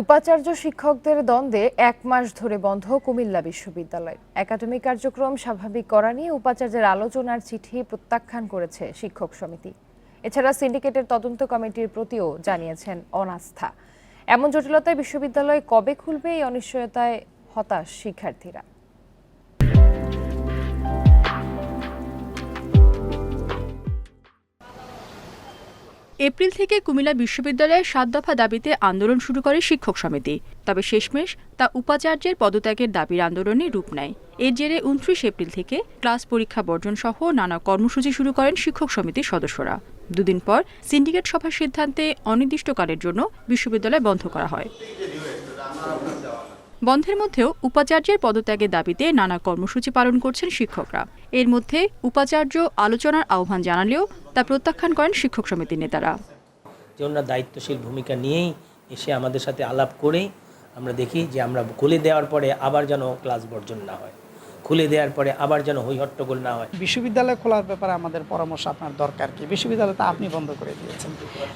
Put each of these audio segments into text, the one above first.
উপাচার্য শিক্ষকদের দ্বন্দ্বে এক মাস ধরে বন্ধ কুমিল্লা বিশ্ববিদ্যালয়। একাডেমিক কার্যক্রম স্বাভাবিক করা নিয়ে উপাচার্যের আলোচনার চিঠি প্রত্যাখ্যান করেছে শিক্ষক সমিতি। এছাড়া সিন্ডিকেটের তদন্ত কমিটির প্রতিও জানিয়েছেন অনাস্থা। এমন জটিলতায় বিশ্ববিদ্যালয় কবে খুলবে এই অনিশ্চয়তায় হতাশ শিক্ষার্থীরা। এপ্রিল থেকে কুমিল্লা বিশ্ববিদ্যালয়ের সাত দফা দাবিতে আন্দোলন শুরু করে শিক্ষক সমিতি। তবে শেষমেশ তা উপাচার্যের পদত্যাগের দাবির আন্দোলনে রূপ নেয়। এর জেরে উনত্রিশ এপ্রিল থেকে ক্লাস পরীক্ষা বর্জন সহ নানা কর্মসূচি শুরু করেন শিক্ষক সমিতির সদস্যরা। দুদিন পর সিন্ডিকেট সভার সিদ্ধান্তে অনির্দিষ্টকালের জন্য বিশ্ববিদ্যালয় বন্ধ করা হয়। বন্ধের মধ্যেও উপাচার্যের পদত্যাগের দাবিতে নানা কর্মসূচি পালন করছেন শিক্ষকরা। এর মধ্যে উপাচার্য আলোচনার আহ্বান জানালেও তা প্রত্যাখ্যান করেন শিক্ষক সমিতির নেতারা। যে ওনারা দায়িত্বশীল ভূমিকা নিয়েই এসে আমাদের সাথে আলাপ করে আমরা দেখি যে আমরা খুলে দেওয়ার পরে আবার যেন ক্লাস বর্জন না হয়। খুলে দেওয়ার পরে আবার যেন হইহট্টগোল না হয়। বিশ্ববিদ্যালয় খোলার ব্যাপারে আমাদের পরামর্শ আপনার দরকার কি? বিশ্ববিদ্যালয় তো আপনি বন্ধ করে দিয়েছেন।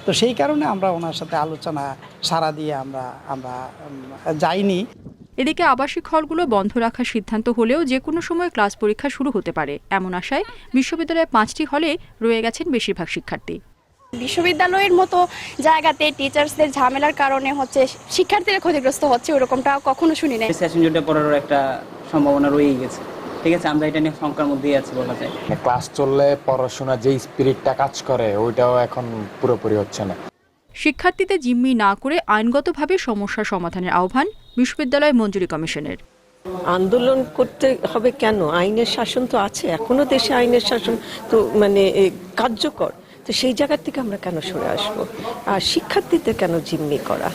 তো সেই কারণে আমরা ওনার সাথে আলোচনা সারা দিয়ে আমরা আমরা যাইনি। এদিকে আবাসিক হলগুলো বন্ধ রাখার সিদ্ধান্ত হলেও যে কোনো সময় ক্লাস পরীক্ষা শুরু হতে পারে। এমন আশায় বিশ্ববিদ্যালয়ের পাঁচটি হলে রয়ে গেছেন বেশিরভাগ শিক্ষার্থী। বিশ্ববিদ্যালয়ের মতো জায়গাতে টিচার্সদের ঝামেলার কারণে হচ্ছে শিক্ষার্থীরা ক্ষতিগ্রস্ত হচ্ছে ওরকমটা কখনো শুনি নাই। সেশন জুটে পড়ারও একটা সম্ভাবনা রয়েই গেছে। ঠিক আছে আমরা এটা নিয়ে শঙ্কার মধ্যেই আছি বলা যায়। মানে ক্লাস চললে পড়াশোনার যে স্পিরিটটা কাজ করে ওইটাও এখন পুরোপুরি হচ্ছে না। শিক্ষার্থীদের জিম্মি না করে আইনগতভাবে সমস্যা সমাধানের আহ্বান বিশ্ববিদ্যালয় মঞ্জুরি কমিশনের। আন্দোলন করতে হবে কেন? আইনের শাসন তো আছে এখনও দেশে আইনের শাসন তো মানে কার্যকর। তো সেই জায়গা থেকে আমরা কেন সরে আসব? আর শিক্ষার্থীদের কেন জিম্মি করা?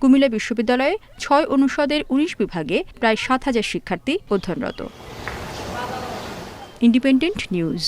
কুমিল্লা বিশ্ববিদ্যালয়ে ছয় অনুষদের উনিশ বিভাগে প্রায় সাত হাজার শিক্ষার্থী অধ্যয়নরত। Independent News.